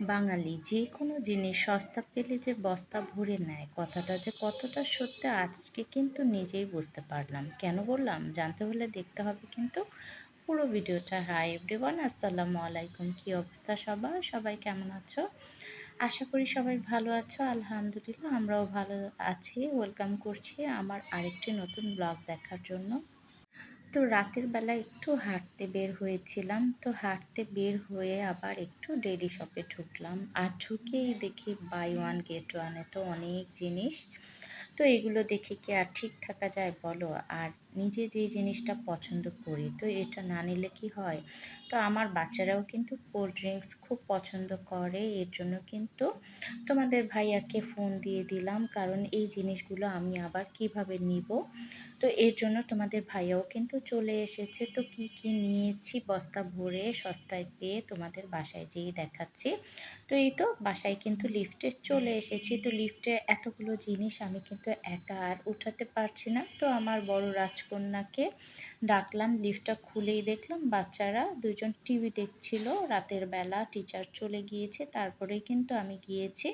বাঙালি যে কোনো জিনিস সস্তা পেলে যে বস্তা ভরে নেয়, কথাটা যে কতটা সত্যি আজকে কিন্তু নিজেই বুঝতে পারলাম। কেন বললাম? জানতে হলে দেখতে হবে কিন্তু। পুরো ভিডিওটা, হাই এভরিওয়ান, আসসালামু আলাইকুম। কী অবস্থা সবার? সবাই কেমন আছো? আশা করি সবাই ভালো আছো। আলহামদুলিল্লাহ, আমরাও ভালো আছি। ওয়েলকাম করছি আমার আরেকটি নতুন ব্লগ দেখার জন্য। তো রাতের বেলা একটু হাঁটতে বের হয়েছিলাম। তো হাঁটতে বের হয়ে আবার একটু ডেলি শপে ঢুকলাম। আর ঢুকেই দেখি বাই ওয়ান গেট ওয়ানে তো অনেক জিনিস। তো এগুলো দেখে কি আর ঠিক থাকা যায় বলো? আর নিজে যে জিনিসটা পছন্দ করি, তো এটা না নিলে কি হয়? তো আমার বাচ্চারাও কিন্তু কোল্ড ড্রিঙ্কস খুব পছন্দ করে, এর জন্য কিন্তু তোমাদের ভাইয়াকে ফোন দিয়ে দিলাম, কারণ এই জিনিসগুলো আমি আবার কীভাবে নিব? তো এর জন্য তোমাদের ভাইয়াও কিন্তু চলে এসেছে, তো কি কি নিয়েছি বস্তা ভরে সস্তায় পেয়ে তোমাদের বাসায় যেয়ে দেখাচ্ছি। তো এই তো বাসায় কিন্তু লিফটে চলে এসেছি, তো লিফটে এতগুলো জিনিস আমি কিন্তু একা আর উঠাতে পারছি না, তো আমার বড় রাজকন্যাকে ডাকলাম, লিফটটা খুলেই দেখলাম বাচ্চারা দুজন টিভি দেখছিল। রাতের বেলা টিচার চলে গিয়েছে তারপরে কিন্তু আমি গিয়েছি।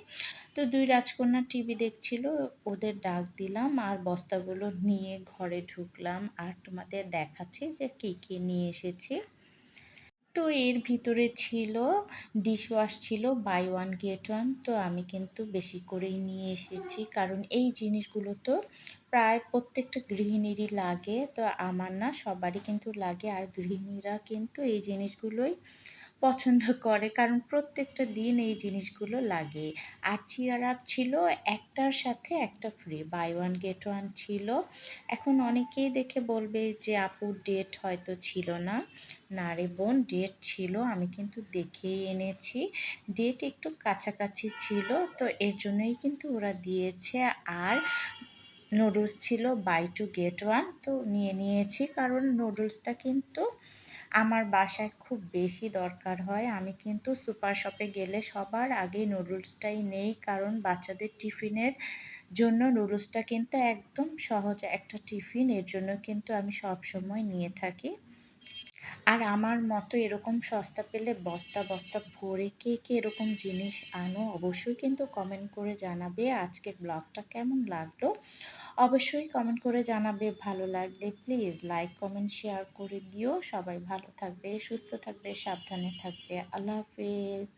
তো দুই রাজকন্যা টিভি দেখছিল, ওদের ডাক দিলাম, আর বস্তাগুলো নিয়ে ঘরে ঢুকলাম। আর তোমাদের দেখাচ্ছি যে কী কী নিয়ে এসেছি। তো এর ভিতরে ছিল ডিশওয়াশ ছিল বাই ওয়ান গেট ওয়ান তো আমি কিন্তু বেশি করেই নিয়ে এসেছি, কারণ এই জিনিসগুলো তো প্রায় প্রত্যেকটা গৃহিণীরই লাগে। তো আমার না সবারই কিন্তু লাগে। আর গৃহিণীরা কিন্তু এই জিনিসগুলোই পছন্দ করে। কারণ প্রত্যেকটা দিন এই জিনিসগুলো লাগে। আর চিয়ার আপ ছিল একটার সাথে একটা free buy one get one ছিল। এখন অনেকেই দেখে বলবে যে আপুর ডেট হয়তো ছিল না। না রে বোন ডেট ছিল। আমি কিন্তু দেখেই এনেছি। ডেট একটু কাছাকাছি ছিল। তো এর জন্যই কিন্তু ওরা দিয়েছে। আর নুডলস ছিল বাই টু গেট ওয়ান তো নিয়ে নিয়েছি। কারণ নুডলসটা কিন্তু আমার বাসায় খুব বেশি দরকার হয়। আমি কিন্তু সুপার শপে গেলে সবার আগে নুডলসটাই নেই, কারণ বাচ্চাদের টিফিনের জন্য নুডলসটা কিন্তু একদম সহজ একটা টিফিন। এর জন্য কিন্তু আমি সব সময় নিয়ে থাকি। আর আমার মতো এরকম সস্তা পেলে বস্তা বস্তা ভরে কে কে এরকম জিনিস আনো, অবশ্যই কিন্তু কমেন্ট করে জানাবে। আজকের ব্লগটা কেমন লাগল? অবশ্যই কমেন্ট করে জানাবে। ভালো লাগলে প্লিজ লাইক কমেন্ট শেয়ার করে দিও। সবাই ভালো থাকবে, সুস্থ থাকবে, সাবধানে থাকবে। আল্লাহ হাফিজ।